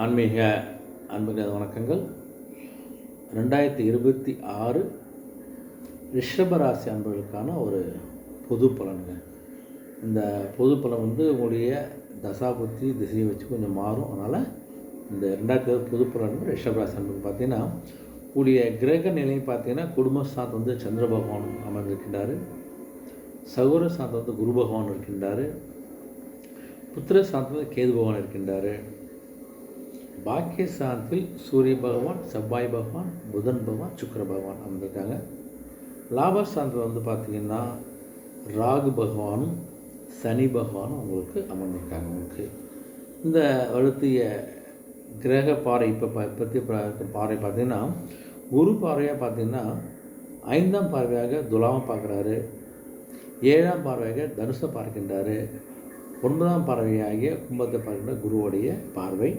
ஆன்மீக அன்புக வணக்கங்கள். ரெண்டாயிரத்தி இருபத்தி ஆறு ரிஷபராசி அன்பர்களுக்கான ஒரு பொது பலனுங்க இந்த பொது பலன் வந்து உங்களுடைய தசாபுத்தி திசையை வச்சு கொஞ்சம் மாறும். அதனால் இந்த ரெண்டாயிரத்தி இருபது பொது பலன் வந்து ரிஷபராசி அன்பர்கள் பார்த்தீங்கன்னா உங்களுடைய கிரக நிலையும் பார்த்தீங்கன்னா குடும்ப வந்து சந்திர பகவான் அமர்ந்திருக்கின்றார். சகோர சாத் வந்து குரு பகவான் இருக்கின்றார். புத்திர சாந்தத்தில் கேது பகவான் இருக்கின்றார். பாக்கிய சாந்தில் சூரிய பகவான் செவ்வாய் பகவான் புதன் பகவான் சுக்கர பகவான் அமர்ந்திருக்காங்க. லாபஸ்தானத்தில் வந்து பார்த்திங்கன்னா ராகு பகவானும் சனி பகவானும் உங்களுக்கு அமர்ந்திருக்காங்க உங்களுக்கு. இந்த வலுத்திய கிரக பாறை இப்போ பற்றி பாறை பார்த்திங்கன்னா குரு பாறையாக பார்த்திங்கன்னா ஐந்தாம் பார்வையாக துலாமம் பார்க்குறாரு. ஏழாம் பார்வையாக தனுசை பார்க்கின்றாரு. ஒன்பதாம் பார்வையாகிய கும்பத்தை பார்க்கின்ற குருவோடைய பார்வை.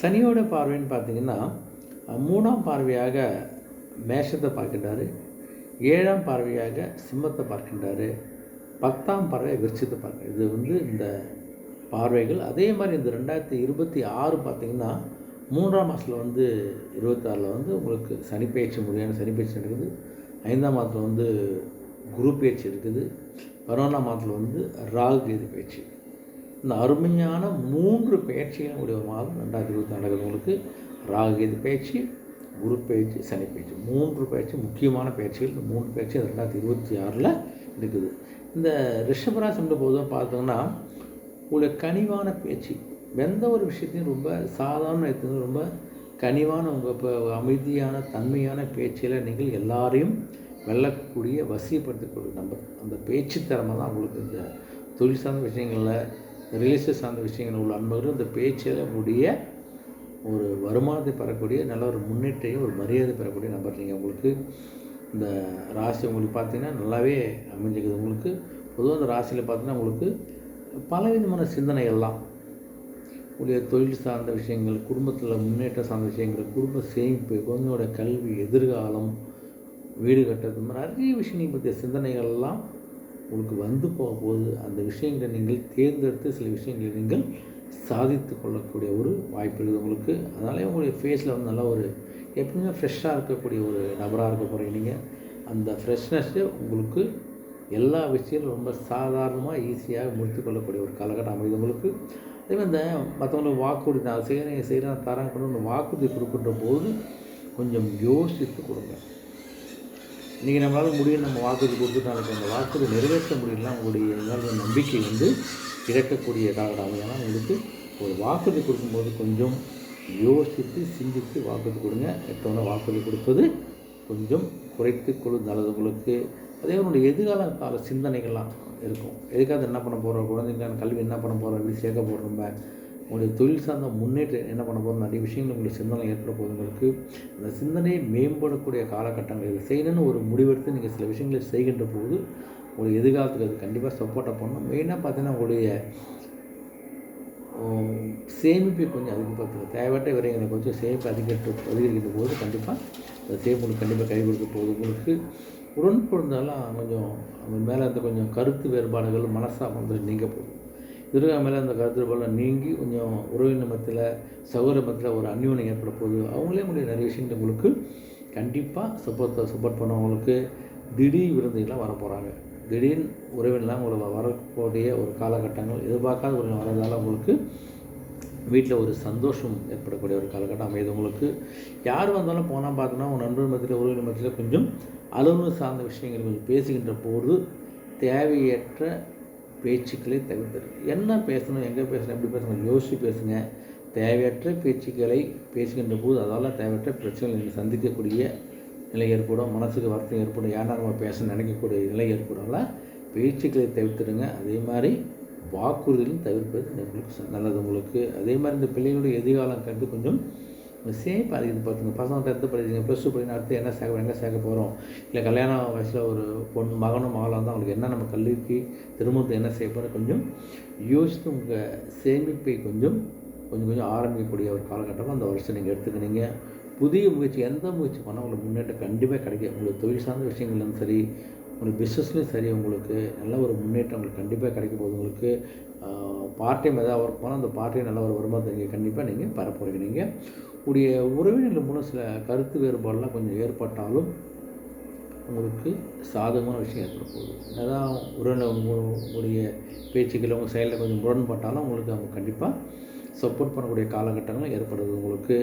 சனியோட பார்வைன்னு பார்த்தீங்கன்னா மூணாம் பார்வையாக மேஷத்தை பார்க்கின்றாரு. ஏழாம் பார்வையாக சிம்மத்தை பார்க்கின்றாரு. பத்தாம் பார்வை விருட்சத்தை பார்க்க இது வந்து இந்த பார்வைகள். அதே மாதிரி இந்த ரெண்டாயிரத்தி இருபத்தி ஆறு பார்த்திங்கன்னா மூன்றாம் மாதத்தில் வந்து இருபத்தாறில் வந்து உங்களுக்கு சனிப்பயிற்சி முறையான சனிப்பயிற்சி நடக்குது. ஐந்தாம் மாதத்தில் வந்து குரு பயிற்சி இருக்குது. பதினொன்றாம் மாதத்தில் வந்து ராகு கேது பயிற்சி. இந்த அருமையான மூன்று பயிற்சிகள் உடைய மாதம் ரெண்டாயிரத்தி இருபத்தி நடக்குது உங்களுக்கு ராகுகேது பயிற்சி குரு பயிற்சி சனி பயிற்சி மூன்று பயிற்சி முக்கியமான பயிற்சிகள் இந்த மூன்று பயிற்சி ரெண்டாயிரத்தி இருபத்தி ஆறில் இருக்குது. இந்த ரிஷபராசின்ற போதும் பார்த்தோம்னா உங்களுடைய கனிவான பேச்சு. எந்த ஒரு விஷயத்தையும் ரொம்ப சாதாரண எடுத்து ரொம்ப கனிவான உங்கள் இப்போ அமைதியான தன்மையான பேச்சில் நீங்கள் எல்லாரையும் வெல்லக்கூடிய வசியப்படுத்தக்கூடிய நம்பர் அந்த பேச்சு திறமை தான் உங்களுக்கு இந்த தொழில் சார்ந்த விஷயங்களில் ரிலேஷன் சார்ந்த விஷயங்கள் உள்ள அன்பர்கள் இந்த பேச்சில் உடைய ஒரு வருமானத்தை பெறக்கூடிய நல்ல ஒரு முன்னேற்றையும் ஒரு மரியாதை பெறக்கூடிய நபர் நீங்கள் உங்களுக்கு இந்த ராசி உங்களுக்கு பார்த்தீங்கன்னா நல்லாவே அமைஞ்சிக்குது உங்களுக்கு பொதுவாக இந்த ராசியில் பார்த்தீங்கன்னா உங்களுக்கு பலவிதமான சிந்தனைகள்லாம். உடைய தொழில் சார்ந்த விஷயங்கள் குடும்பத்தில் முன்னேற்றம் சார்ந்த விஷயங்கள் குடும்ப சேமிப்பு குழந்தையோட கல்வி எதிர்காலம் வீடு கட்டுறது மாதிரி நிறைய விஷயங்கள் பற்றிய சிந்தனைகள்லாம் உங்களுக்கு வந்து போகும்போது அந்த விஷயங்களை நீங்கள் தேர்ந்தெடுத்து சில விஷயங்களை நீங்கள் சாதித்து கொள்ளக்கூடிய ஒரு வாய்ப்பு இருக்குது உங்களுக்கு. அதனாலே உங்களுடைய ஃபேஸில் வந்து நல்லா ஒரு எப்பவுமே ஃப்ரெஷ்ஷாக இருக்கக்கூடிய ஒரு நபராக இருக்க போகிறீங்க நீங்கள் அந்த ஃப்ரெஷ்னஸ்ஸு உங்களுக்கு எல்லா விஷயங்களும் ரொம்ப சாதாரணமாக ஈஸியாக முடித்து கொள்ளக்கூடிய ஒரு காலகட்டம் அமைது உங்களுக்கு. அதேமாதிரி இந்த மற்றவங்களுக்கு வாக்குறுதி நான் செய்கிறேன் செய்கிறேன் தரேன் கொண்டு வாக்குறுதி கொடுக்கின்ற போது கொஞ்சம் யோசித்து கொடுங்க. இன்றைக்கி நம்மளால் முடியும் நம்ம வாக்குறுதி கொடுத்துட்டு நாளைக்கு அந்த வாக்குறுதி நிறைவேற்ற முடியலாம் உங்களுடைய எல்லாருடைய நம்பிக்கை வந்து இழக்கக்கூடிய காலகட்டம் ஏன்னா உங்களுக்கு ஒரு வாக்குறுதி கொடுக்கும்போது கொஞ்சம் யோசித்து சிந்தித்து வாக்குறுதி கொடுங்க. எத்தவொன்னே வாக்குறுதி கொடுப்பது? கொஞ்சம் குறைத்து கொடு நல்லது உங்களுக்கு. அதே உங்களுடைய எதிர்கால கால சிந்தனைகள்லாம் இருக்கும். எதுக்காக என்ன பண்ண போகிறோம் குழந்தைங்க கல்வி என்ன பண்ண போகிறோம் எப்படி சேர்க்க போகிறோம் உங்களுடைய தொழில் சார்ந்த முன்னேற்றம் என்ன பண்ண போகிறோம் நிறைய விஷயங்கள் உங்களுக்கு சிந்தனை ஏற்பட போகுதுங்களுக்கு அந்த சிந்தனையை மேம்படக்கூடிய காலகட்டங்கள் இதை செய்யணும்னு ஒரு முடிவெடுத்து நீங்கள் சில விஷயங்களை செய்கின்ற போது உங்களுக்கு எதிர்காலத்துக்கு அது கண்டிப்பாக சப்போர்ட்டாக பண்ணணும். மெயினாக பார்த்தீங்கன்னா உங்களுடைய சேமிப்பை கொஞ்சம் அதிகப்படுத்துங்க. தேவையற்ற விரைகளை கொஞ்சம் சேமிப்பு அதிகரித்து அதிகரிக்கின்ற போது கண்டிப்பாக அந்த சேமிப்பு உங்களுக்கு கண்டிப்பாக கை கொடுக்க போகுது. உங்களுக்கு உடன் கொஞ்சம் அவங்க மேலே இருந்த கொஞ்சம் கருத்து வேறுபாடுகள் மனசாக வந்து நீங்க போகுது துர்கா மேலே அந்த கருத்து போல நீங்கி கொஞ்சம் உறவினர் மத்தியில் சகோதர மத்தியில் ஒரு அந்யோன்யம் ஏற்பட போகுது. அவங்களே உங்களுடைய நிறைய விஷயங்கள் உங்களுக்கு கண்டிப்பாக சப்போர்ட் சப்போர்ட் பண்ணவங்களுக்கு. திடீர் விருந்துகள்லாம் வர போகிறாங்க திடீர்னு உறவினெலாம் உங்களுக்கு வரக்கூடிய ஒரு காலகட்டங்கள் எதிர்பார்க்காத ஒரு வரதால் உங்களுக்கு வீட்டில் ஒரு சந்தோஷம் ஏற்படக்கூடிய ஒரு காலகட்டம் அமையுது உங்களுக்கு. யார் வந்தாலும் போனால் பார்த்தோன்னா உங்கள் நண்பர் மத்தியில் உறவினர் மத்தியில் கொஞ்சம் அளவு சார்ந்த விஷயங்கள் கொஞ்சம் பேசுகின்ற போது தேவையற்ற பேச்சுக்களை தவிர்த்துரு என்ன பேசணும் எங்கே பேசணும் எப்படி பேசணும் யோசித்து பேசுங்க. தேவையற்ற பேச்சுக்களை பேசுகின்ற போது அதால் தேவையற்ற பிரச்சனைகளை நீங்கள் சந்திக்கக்கூடிய நிலை ஏற்படும் மனசுக்கு வருத்தம் ஏற்படும் ஏன்னா நம்ம பேச நினைக்கக்கூடிய நிலை ஏற்படும்ல. பேச்சுக்களை தவிர்த்துடுங்க. அதே மாதிரி வாக்குறுதிகளும் தவிர்ப்பது உங்களுக்கு நல்லது உங்களுக்கு. அதே மாதிரி இந்த பிள்ளைகளுடைய எதிர்காலம் கண்டு கொஞ்சம் சேமிப்பு அதிகம் பார்த்துங்க பசங்க டென்த்து படிச்சிங்க ப்ளஸ் டூ படிக்கணும் அடுத்து என்ன சேர்க்க எங்கே சேர்க்க போகிறோம் இல்லை கல்யாண வயசில் ஒரு பொண்ணு மகனும் மகளாக இருந்தால் அவங்களுக்கு என்ன நம்ம கல்விக்கு திருமணத்தை என்ன செய்ய போகிறோம் கொஞ்சம் யோசித்து உங்கள் சேமிப்பை கொஞ்சம் கொஞ்சம் கொஞ்சம் ஆரம்பிக்கக்கூடிய ஒரு காலகட்டமாக அந்த வருஷம் நீங்கள் எடுத்துக்கினீங்க. புதிய முயற்சி எந்த முயற்சி பண்ணால் உங்களுக்கு முன்னேற்றம் கண்டிப்பாக கிடைக்கும். உங்களுக்கு தொழில் சார்ந்த விஷயங்களும் சரி உங்களுக்கு பிஸ்னஸ்லேயும் சரி உங்களுக்கு நல்ல ஒரு முன்னேற்றம் உங்களுக்கு கண்டிப்பாக கிடைக்க போகுது. உங்களுக்கு பார்ட் டைம் எதாவது ஒர்க் பண்ணால் அந்த பார்ட் டைம் நல்ல ஒரு வருமானத்தை நீங்கள் கண்டிப்பாக நீங்கள் பெற போகிறீங்க நீங்கள் உடைய உறவினர்கள் மூலம் சில கருத்து வேறுபாடெலாம் கொஞ்சம் ஏற்பட்டாலும் உங்களுக்கு சாதகமான விஷயம் ஏற்பட போகுது. என்னதான் உறவினர் உங்களுடைய பேச்சுக்கள் உங்கள் செயலில் கொஞ்சம் முரண்பட்டாலும் உங்களுக்கு அவங்க கண்டிப்பாக சப்போர்ட் பண்ணக்கூடிய காலகட்டங்களும் ஏற்படுது. உங்களுக்கு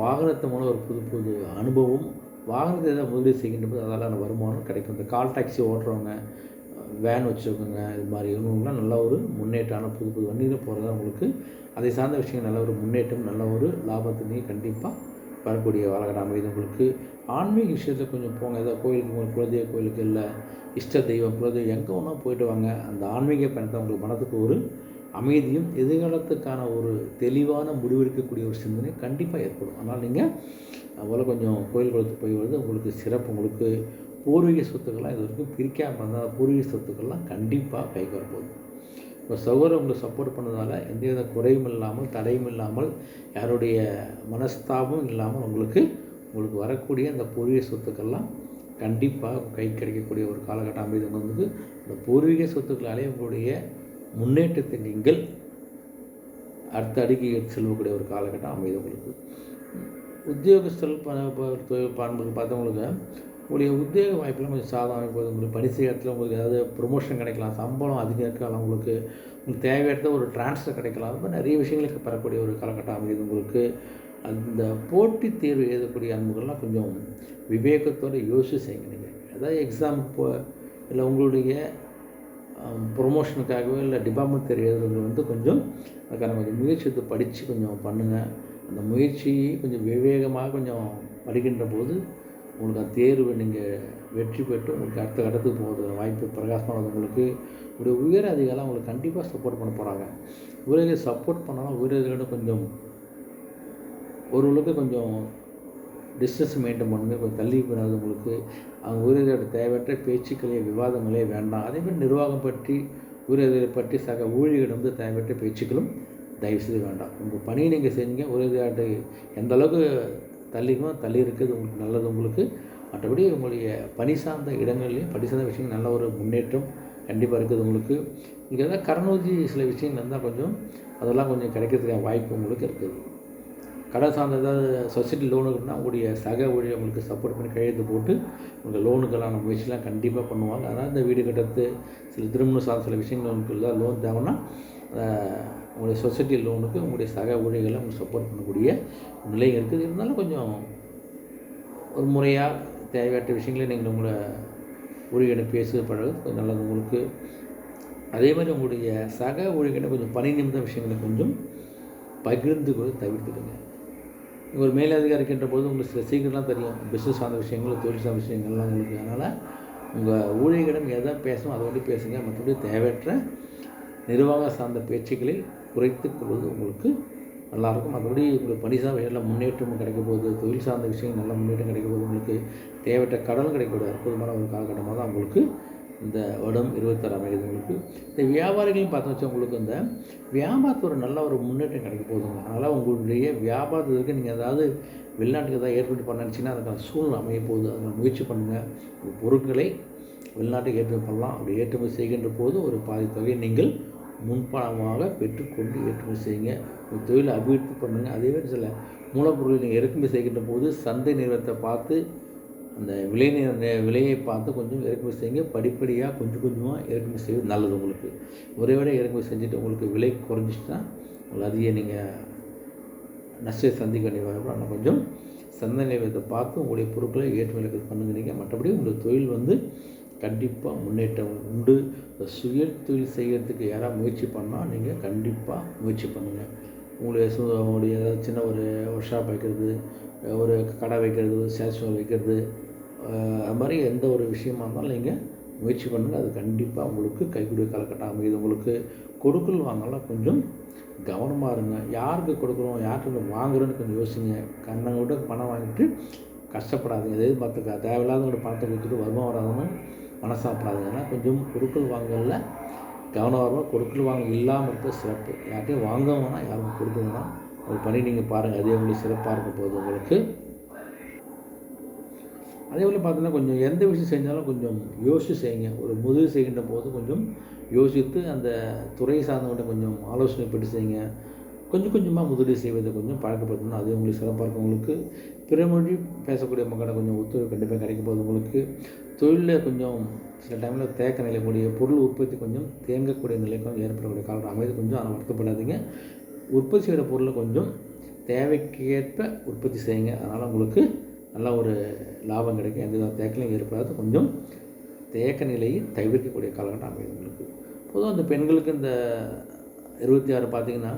வாகனத்து மூலம் ஒரு புது புது அனுபவம் வாகனத்தை ஏதாவது முதலீடு செய்கின்ற போது அதால் வருமானம் கிடைக்கும். இந்த கால் டாக்ஸி ஓட்டுறவங்க வேன் வச்சுருக்கோங்க இது மாதிரி இவங்களாம் நல்ல ஒரு முன்னேற்றான புது புது வண்டியில் போகிறதா உங்களுக்கு அதை சார்ந்த விஷயங்கள் நல்ல ஒரு முன்னேற்றம் நல்ல ஒரு லாபத்தினையும் கண்டிப்பாக வரக்கூடிய காலகட்டம் அமைது உங்களுக்கு. ஆன்மீக விஷயத்தில் கொஞ்சம் போங்க ஏதாவது கோயிலுக்கு உங்கள் குலதெய்வ கோயிலுக்கு இல்லை இஷ்ட தெய்வம் குலதெய்வம் எங்கே ஒன்றா போயிட்டு வாங்க. அந்த ஆன்மீக பயணத்தை உங்களுக்கு மனதுக்கு ஒரு அமைதியும் எதிர்காலத்துக்கான ஒரு தெளிவான முடிவெடுக்கக்கூடிய ஒரு சிந்தனை கண்டிப்பாக ஏற்படும். அதனால் நீங்கள் அவ்வளோ கொஞ்சம் கோயில் குளத்துக்கு போய் வருது உங்களுக்கு சிறப்பு உங்களுக்கு பூர்வீக சொத்துக்கள்லாம் இது வரைக்கும் பிரிக்காமல் இருந்தால் பூர்வீக சொத்துக்கள்லாம் கண்டிப்பாக கைக்கு வரப்போகுது. இப்போ சகோதரர் உங்களுக்கு சப்போர்ட் பண்ணதால் எந்தவித குறையும் இல்லாமல் தடையும் இல்லாமல் யாருடைய மனஸ்தாபமும் இல்லாமல் உங்களுக்கு உங்களுக்கு வரக்கூடிய அந்த பூர்வீக சொத்துக்கள்லாம் கண்டிப்பாக கை கிடைக்கக்கூடிய ஒரு காலகட்டம் அமைது வந்து இந்த பூர்வீக சொத்துக்களாலே உங்களுடைய முன்னேற்றத்தை நீங்கள் அடுத்த அடுக்கி செல்லக்கூடிய ஒரு காலகட்டம் அமைது உங்களுக்கு உத்தியோகஸ்தல் பண்புகள் பார்த்தவங்களுக்கு உங்களுடைய உத்தியோக வாய்ப்பெல்லாம் கொஞ்சம் சாதம் அமைப்பது உங்களுக்கு பணி இடத்துல உங்களுக்கு ஏதாவது ப்ரொமோஷன் கிடைக்கலாம். சம்பளம் அதிகம் இருக்கலாம். உங்களுக்கு உங்களுக்கு தேவையற்ற ஒரு ட்ரான்ஸ்ஃபர் கிடைக்கலாம். அது மாதிரி நிறைய விஷயங்களுக்கு பெறக்கூடிய ஒரு காலகட்டம் அமையுது உங்களுக்கு. அந்த போட்டித் தேர்வு எழுதக்கூடிய அன்புகள்லாம் கொஞ்சம் விவேகத்தோடு யோசிச்சு செய்யுங்க நீங்கள் ஏதாவது எக்ஸாமுக்கு போ இல்லை உங்களுடைய ப்ரொமோஷனுக்காகவோ இல்லை டிபார்ட்மெண்ட் தேர்வு எழுதுறது வந்து கொஞ்சம் அதுக்கான கொஞ்சம் முயற்சி எடுத்து படித்து கொஞ்சம் பண்ணுங்கள் அந்த முயற்சி கொஞ்சம் விவேகமாக கொஞ்சம் படிக்கின்ற போது உங்களுக்கு அந்த தேர்வு நீங்கள் வெற்றி பெற்று உங்களுக்கு அடுத்த கட்டத்துக்கு போகிறது வாய்ப்பு பிரகாசமானது உங்களுக்கு. ஒரு உயர் அதிகாரம் உங்களுக்கு கண்டிப்பாக சப்போர்ட் பண்ண போகிறாங்க உயரதிகளை சப்போர்ட் பண்ணாலும் உயரதிகளோட கொஞ்சம் ஓரளவுக்கு கொஞ்சம் டிஸ்டன்ஸ் மெயின்டைன் பண்ணுங்க. கொஞ்சம் தள்ளி போனது உங்களுக்கு. அவங்க உயரதிகளோட தேவையற்ற பேச்சுக்களே விவாதங்களே வேண்டாம். அதேமாதிரி நிர்வாகம் பற்றி உயரதிகளை பற்றி சக ஊழியர்கள் வந்து தேவையற்ற பேச்சுக்களும் தயவுசெய்து வேண்டாம். உங்கள் பணியை நீங்கள் செஞ்சீங்க உயரதிகாட்டை எந்த அளவுக்கு தள்ளிக்கும் தள்ளி இருக்கிறது உங்களுக்கு நல்லது உங்களுக்கு. மற்றபடி உங்களுடைய பணி சார்ந்த இடங்கள்லையும் பணி சார்ந்த விஷயங்கள் நல்ல ஒரு முன்னேற்றம் கண்டிப்பாக இருக்குது உங்களுக்கு. உங்களுக்கு எதாவது கடனூதி சில விஷயங்கள் இருந்தால் கொஞ்சம் அதெல்லாம் கொஞ்சம் கிடைக்கிறதுக்கான வாய்ப்பு உங்களுக்கு இருக்குது. கடை சார்ந்த ஏதாவது சொசைட்டி லோனுக்குன்னா உங்களுடைய சக ஊழியர் உங்களுக்கு சப்போர்ட் பண்ணி கையெழுத்து போட்டு உங்கள் லோனுக்கெல்லாம் முயற்சிலாம் கண்டிப்பாக பண்ணுவாங்க. அதாவது இந்த வீடு கட்டுறது சில திருமணம் சார்ந்த சில விஷயங்கள் உங்களுக்கு ஏதாவது லோன் தேவைன்னா உங்களுடைய சொசைட்டி லோனுக்கு உங்களுடைய சக ஊழியர்களை உங்களுக்கு சப்போர்ட் பண்ணக்கூடிய நிலை இருக்குது. இருந்தாலும் கொஞ்சம் ஒரு முறையாக தேவையற்ற விஷயங்களை நீங்கள் உங்களை ஊழியர்களை பேசுவது பழகு கொஞ்சம் நல்லது உங்களுக்கு. அதே மாதிரி உங்களுடைய சக ஊழியர்கிட்ட கொஞ்சம் பணி நிமித்த விஷயங்களை கொஞ்சம் பகிர்ந்து கொண்டு தவிர்த்துடுங்க நீங்கள் ஒரு மேலதிகாரி இருக்கின்ற போது உங்களுக்கு சில சீக்கிரம்லாம் தெரியும். பிஸ்னஸ் சார்ந்த விஷயங்கள் தொழில் சார்ந்த விஷயங்கள்லாம் உங்களுக்கு. அதனால் உங்கள் ஊழியர்களிடம் எதை பேசணும் அதை வந்து பேசுங்க. மற்றபடி தேவையற்ற நிர்வாக சார்ந்த பேச்சுக்களை குறைத்து கொள்வது உங்களுக்கு நல்லாயிருக்கும். மற்றபடி உங்களுக்கு பணி சார்ந்த வேலை முன்னேற்றம் கிடைக்க போகுது. தொழில் சார்ந்த விஷயம் நல்ல முன்னேற்றம் கிடைக்க போகுது. உங்களுக்கு தேவையற்ற கடன் கிடைக்கக்கூடிய அற்புதமான ஒரு காலகட்டமாக தான் உங்களுக்கு இந்த வருடம் இருபத்தாறு அமைகிறது உங்களுக்கு. இந்த வியாபாரிகளையும் பார்த்து வச்சா உங்களுக்கு இந்த வியாபாரத்தில் ஒரு நல்ல ஒரு முன்னேற்றம் கிடைக்க போகுதுங்க. அதனால் உங்களுடைய வியாபாரத்துக்கு நீங்கள் ஏதாவது வெளிநாட்டுக்கு ஏதாவது ஏற்பாடு பண்ண நினச்சிங்கன்னா அதுக்கான சூழ்நிலை அமைய போகுது. அதில் முயற்சி பண்ணுங்கள் உங்கள் பொருட்களை வெளிநாட்டுக்கு ஏற்றுமதி பண்ணலாம். அப்படி ஏற்றுமதி செய்கின்ற போது ஒரு பாதி தொகையை நீங்கள் முன்பணமாக பெற்றுக்கொண்டு ஏற்றுமதி செய்யுங்க. ஒரு தொழிலை அபிவிருத்தி பண்ணுங்கள் அதே மாதிரி சில மூலப்பொருட்களை நீங்கள் இறக்குமதி செய்கின்ற போது சந்தை நிறுவனத்தை பார்த்து அந்த விலை நிர் விலையை பார்த்து கொஞ்சம் இறக்குமதி செய்யுங்க. படிப்படியாக கொஞ்சம் கொஞ்சமாக இறக்குமதி செய்வது நல்லது உங்களுக்கு. ஒரே விட இறக்குமதி செஞ்சுட்டு உங்களுக்கு விலை குறைஞ்சிச்சுன்னா உங்களை அதிக நீங்கள் நஷ்டத்தை சந்திக்க வேண்டிய வரப்போ ஆனால் கொஞ்சம் சந்தை நிலையத்தை பார்த்து உங்களுடைய பொருட்களை ஏற்றுமதி பண்ணுங்க நீங்கள் மற்றபடி உங்களுடைய தொழில் வந்து கண்டிப்பாக முன்னேற்றம் உண்டு. சுய தொழில் செய்கிறதுக்கு யாராவது முயற்சி பண்ணால் நீங்கள் கண்டிப்பாக முயற்சி பண்ணுங்கள் உங்களுடைய சு உங்களுடைய ஏதாவது சின்ன ஒரு ஒர்க் ஷாப் வைக்கிறது ஒரு கடை வைக்கிறது ஒரு சேல்ஸ் வைக்கிறது அது மாதிரி எந்த ஒரு விஷயமா இருந்தாலும் நீங்கள் முயற்சி பண்ணுங்கள் அது கண்டிப்பாக உங்களுக்கு கைக்கூடிய காலகட்டம் அமையுது. உங்களுக்கு கொடுக்கல் வாங்கலாம் கொஞ்சம் கவனமாக இருங்க. யாருக்கு கொடுக்குறோம் யார்கிட்ட வாங்குறோன்னு கொஞ்சம் யோசிங்க. கண்ணை விட்டு பணம் வாங்கிட்டு கஷ்டப்படாதீங்க. எதாவது பார்த்துக்க ஒரு பணத்தை கொடுத்துட்டு வருமா வராதுன்னு மனசாப்பிடாதீங்க. ஏன்னா கொஞ்சம் பொருட்கள் வாங்கல கவனமாக கொடுக்கல் வாங்க இல்லாமல் இருக்க சிறப்பு. யார்கிட்டையும் வாங்க வேணாம் யாரும் கொடுக்க வேணாம். ஒரு பண்ணி நீங்கள் பாருங்கள் அதே உங்களுக்கு சிறப்பாக இருக்க போகுது உங்களுக்கு. அதே போல் பார்த்தீங்கன்னா கொஞ்சம் எந்த விஷயம் செஞ்சாலும் கொஞ்சம் யோசித்து செய்யுங்க. ஒரு முதல் செய்கின்ற போது கொஞ்சம் யோசித்து அந்த துறை சார்ந்தவங்கள்ட்ட கொஞ்சம் ஆலோசனை பெற்று செய்யுங்க. கொஞ்சம் கொஞ்சமாக முதலீடு செய்வதை கொஞ்சம் பழக்கப்படுத்தணும். அது உங்களுக்கு சிறப்பாக இருக்கும். உங்களுக்கு பிற மொழி பேசக்கூடிய மக்களை கொஞ்சம் ஒத்துழைப்பு கண்டிப்பாக கிடைக்கும் போகுது. உங்களுக்கு தொழிலில் கொஞ்சம் சில டைமில் தேக்க நிலைக்கூடிய பொருள் உற்பத்தி கொஞ்சம் தேங்கக்கூடிய நிலைக்கும் ஏற்படக்கூடிய காலம் அமைதி கொஞ்சம் ஆனால் வருத்தப்படாதீங்க. உற்பத்தி செய்கிற பொருளை கொஞ்சம் தேவைக்கேற்ப உற்பத்தி செய்யுங்க. அதனால் உங்களுக்கு நல்ல ஒரு லாபம் கிடைக்கும். எந்த தேக்கலையும் ஏற்படாது. கொஞ்சம் தேக்க நிலையை தவிர்க்கக்கூடிய காலகட்டம் அமையும் உங்களுக்கு. பொதுவாக அந்த பெண்களுக்கு இந்த இருபத்தி ஆறு பார்த்திங்கன்னா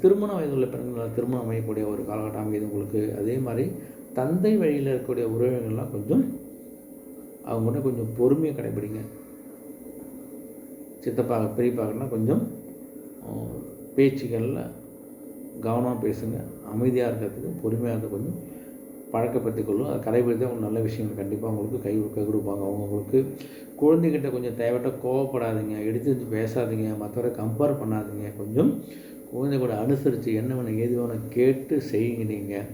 திருமண வயதுள்ள பெண்கள் திருமணம் அமையக்கூடிய ஒரு காலகட்டம் அமையுது உங்களுக்கு. அதே மாதிரி தந்தை வழியில் இருக்கக்கூடிய உறவினர்கள்லாம் கொஞ்சம் அவங்கள்ட்ட கொஞ்சம் பொறுமையை கடைபிடிங்க. சித்தப்பா பெரியப்பாக்கெல்லாம் கொஞ்சம் பேச்சுகளில் கவனமாக பேசுங்க. அமைதியாக இருக்கிறதுக்கு பொறுமையாக இருக்க கொஞ்சம் பழக்கப்படுத்திக் கொள்ளும் அதை கடைபிடித்து அவங்க நல்ல விஷயங்கள் கண்டிப்பாக உங்களுக்கு கை கை கொடுப்பாங்க. அவங்களுக்கு குழந்தைகிட்ட கொஞ்சம் தேவையிட்ட கோவப்படாதீங்க. எடுத்து பேசாதீங்க. மற்றவரை கம்பேர் பண்ணாதீங்க. கொஞ்சம் குழந்தைகளோட அனுசரித்து என்ன வேணும் ஏது வேணும் கேட்டு செய்யுங்க நீங்கள்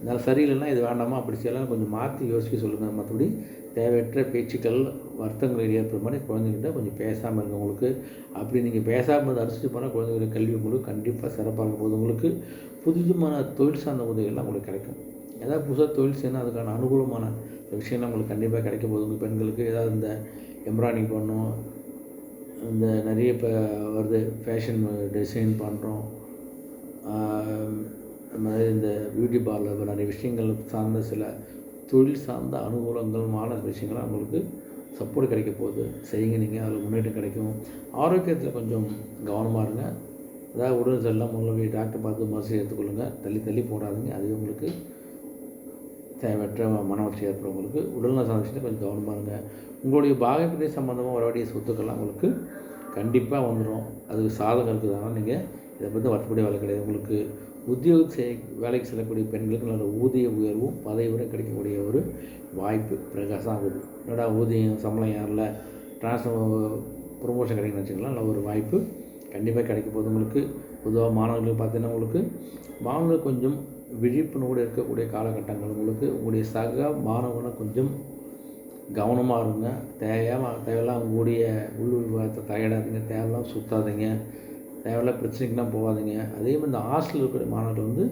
அதனால் சரியில்லைன்னா இது வேண்டாமா? அப்படி செய்யலாம். கொஞ்சம் மாற்றி யோசிக்க சொல்லுங்கள் மற்றபடி தேவையற்ற பேச்சுக்கள் வருத்தங்கள் ஏற்படும் மாதிரி குழந்தைகிட்ட கொஞ்சம் பேசாமல் இருங்க உங்களுக்கு. அப்படி நீங்கள் பேசாமல் இருந்து அனுசரித்து போனால் குழந்தைகளுடைய கல்வி உங்களுக்கு கண்டிப்பாக சிறப்பாக இருக்கும். போது உங்களுக்கு புதுமான தொழில் சார்ந்த உதவிகள்லாம் உங்களுக்கு கிடைக்கும். ஏதாவது புதுசாக தொழில் செய்யணும் அதுக்கான அனுகூலமான விஷயம்லாம் உங்களுக்கு கண்டிப்பாக கிடைக்கும். போது உங்கள் பெண்களுக்கு ஏதாவது இந்த எம்ப்ராய்டிங் பண்ணணும் இந்த நிறைய இப்போ வருது. ஃபேஷன் டிசைன் பண்ணுறோம் மாதிரி இந்த பியூட்டி பார்லர் நிறைய விஷயங்கள் சார்ந்த சில தொழில் சார்ந்த அனுகூலங்கள்மான விஷயங்கள்லாம் உங்களுக்கு சப்போர்ட் கிடைக்க போகுது. செய்யுங்க நீங்கள் அதில் முன்னேற்றம் கிடைக்கும். ஆரோக்கியத்தில் கொஞ்சம் கவனமாக இருங்க. அதாவது உடல் செல்லாம் முதல்ல டாக்டர் பார்த்து மருந்து எடுத்துக்கொள்ளுங்கள் தள்ளி தள்ளி போடாதீங்க. அது உங்களுக்கு தேவையற்ற மன வளர்ச்சி ஏற்படுறவங்களுக்கு உடல்நல சார்ந்த கொஞ்சம் கவனமாக இருங்க. உங்களுடைய பாகப்பிணை சம்மந்தமாக வரக்கூடிய சொத்துக்கள்லாம் உங்களுக்கு கண்டிப்பாக வந்துடும் அதுக்கு சாதகம் இருக்குதுனால நீங்கள் இதை பற்றி வருத்தப்படிய வேலை கிடையாது. உங்களுக்கு உத்தியோகம் செய் வேலைக்கு செல்லக்கூடிய பெண்களுக்கு நல்ல ஊதிய உயர்வும் பதவி கிடைக்கக்கூடிய ஒரு வாய்ப்பு பிரகாசம் ஆகுது என்னடா ஊதியம் சம்பளம் யாரில் ட்ரான்ஸ்ஃபர் ப்ரொமோஷன் கிடைக்குன்னு வச்சுக்கலாம் நல்ல ஒரு வாய்ப்பு கண்டிப்பாக கிடைக்க போகுது உங்களுக்கு. பொதுவாக மாணவர்களுக்கு பார்த்தீங்கன்னா உங்களுக்கு மாணவர்கள் கொஞ்சம் விழிப்புணர்வோடு இருக்கக்கூடிய காலகட்டங்கள் உங்களுக்கு உங்களுடைய சக மாணவனை கொஞ்சம் கவனமாக இருங்க. தேவையாக தேவையெல்லாம் உங்களுடைய உள்ளூர் விவாதத்தை தலையிடாதீங்க தேவையெல்லாம் சுற்றாதீங்க தேவையில்லாம் பிரச்சனைக்குலாம் போகாதீங்க. அதே மாதிரி இந்த ஹாஸ்டலில் இருக்கிற மாணவர்கள் வந்து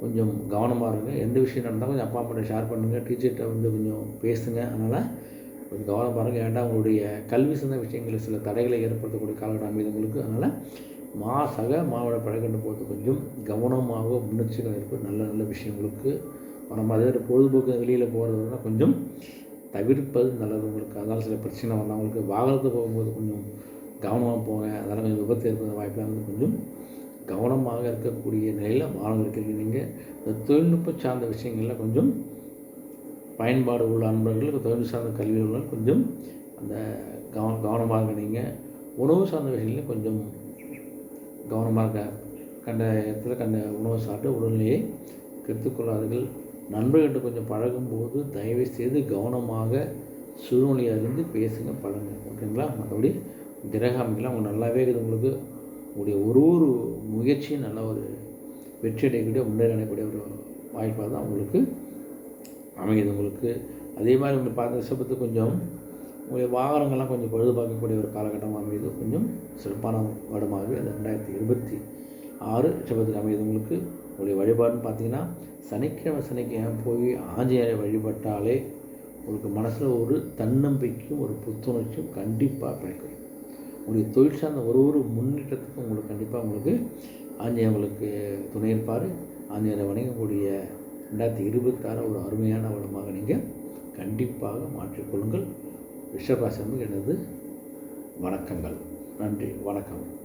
கொஞ்சம் கவனமாக இருங்க. எந்த விஷயம் நடந்தாலும் கொஞ்சம் அப்பா அம்மாட்ட ஷேர் பண்ணுங்கள் டீச்சர்கிட்ட வந்து கொஞ்சம் பேசுங்க. அதனால் கொஞ்சம் கவனமாக பாருங்கள் ஏன்டா உங்களுடைய கல்வி சார்ந்த விஷயங்களில் சில தடைகளை ஏற்படுத்தக்கூடிய காலகட்டம் அமைது உங்களுக்கு. அதனால் மா சக மாவட்ட பழகின்ற போது கொஞ்சம் கவனமாக முன்னெச்சரிக்கை இருப்பது நல்ல நல்ல விஷயங்களுக்கு நம்ம அதே பொழுதுபோக்கு வெளியில் போகிறதுனா கொஞ்சம் தவிர்ப்பது நல்லது உங்களுக்கு. அதனால் சில பிரச்சனை வரலாம் உங்களுக்கு வாகனத்தை போகும்போது கொஞ்சம் கவனமாக போங்க. அதனால் கொஞ்சம் விபத்து ஏற்படுற வாய்ப்பாக வந்து கொஞ்சம் கவனமாக இருக்கக்கூடிய நிலையில் மாணவர்கள் இருக்கிறீங்க. நீங்கள் இந்த தொழில்நுட்ப சார்ந்த விஷயங்களில் கொஞ்சம் பயன்பாடு உள்ள அன்பர்களுக்கு தொழில் சார்ந்த கல்வி உள்ள கொஞ்சம் அந்த கவன கவனமாக நீங்கள் உணவு சார்ந்த விஷயங்களில் கொஞ்சம் கவனமாக கண்ட இடத்துல கண்ட உணவு சாப்பிட்டு உடல்நிலையை கெடுத்துக்கொள்ளாதீர்கள். நண்பர்கிட்ட கொஞ்சம் பழகும்போது தயவு செய்து கவனமாக சூழ்நிலையை இருந்து பேசுங்க பழங்க ஓகேங்களா? மற்றபடி கிரகாமிக்கெலாம் உங்களுக்கு நல்லாவே இருக்குது. உங்களுக்கு உங்களுடைய ஒரு ஒரு முயற்சியும் நல்ல ஒரு வெற்றி அடையக்கூடிய முன்னேறக்கூடிய ஒரு வாய்ப்பாக தான் உங்களுக்கு அமையுது உங்களுக்கு. அதே மாதிரி உங்களுக்கு பார்த்த விஷயத்து கொஞ்சம் உங்களுடைய வாகனங்கள்லாம் கொஞ்சம் பழுது பார்க்கக்கூடிய ஒரு காலகட்டமாக அமையுது. கொஞ்சம் சிறப்பான வருடமாகவே அது ரெண்டாயிரத்தி இருபத்தி ஆறு ரிஷபத்துக்கு அமையுது. உங்களுக்கு உங்களுடைய வழிபாடுன்னு பார்த்தீங்கன்னா சனிக்கிழமை சனிக்கிழமை போய் ஆஞ்சநேயரை வழிபட்டாலே உங்களுக்கு மனசில் ஒரு தன்னம்பிக்கையும் ஒரு புத்துணர்ச்சியும் கண்டிப்பாக கிடைக்கும். உங்களுடைய தொழில் சார்ந்த ஒரு ஒரு முன்னேற்றத்துக்கும் உங்களுக்கு கண்டிப்பாக உங்களுக்கு ஆஞ்சநேயர் உங்களுக்கு துணை இருப்பார். ஆஞ்சநேயரை வணங்கக்கூடிய ரெண்டாயிரத்தி இருபத்தாறு ஒரு அருமையான வருடமாக நீங்கள் கண்டிப்பாக மாற்றிக்கொள்ளுங்கள் ரிஷபராசி எனது வணக்கங்கள். நன்றி வணக்கம்.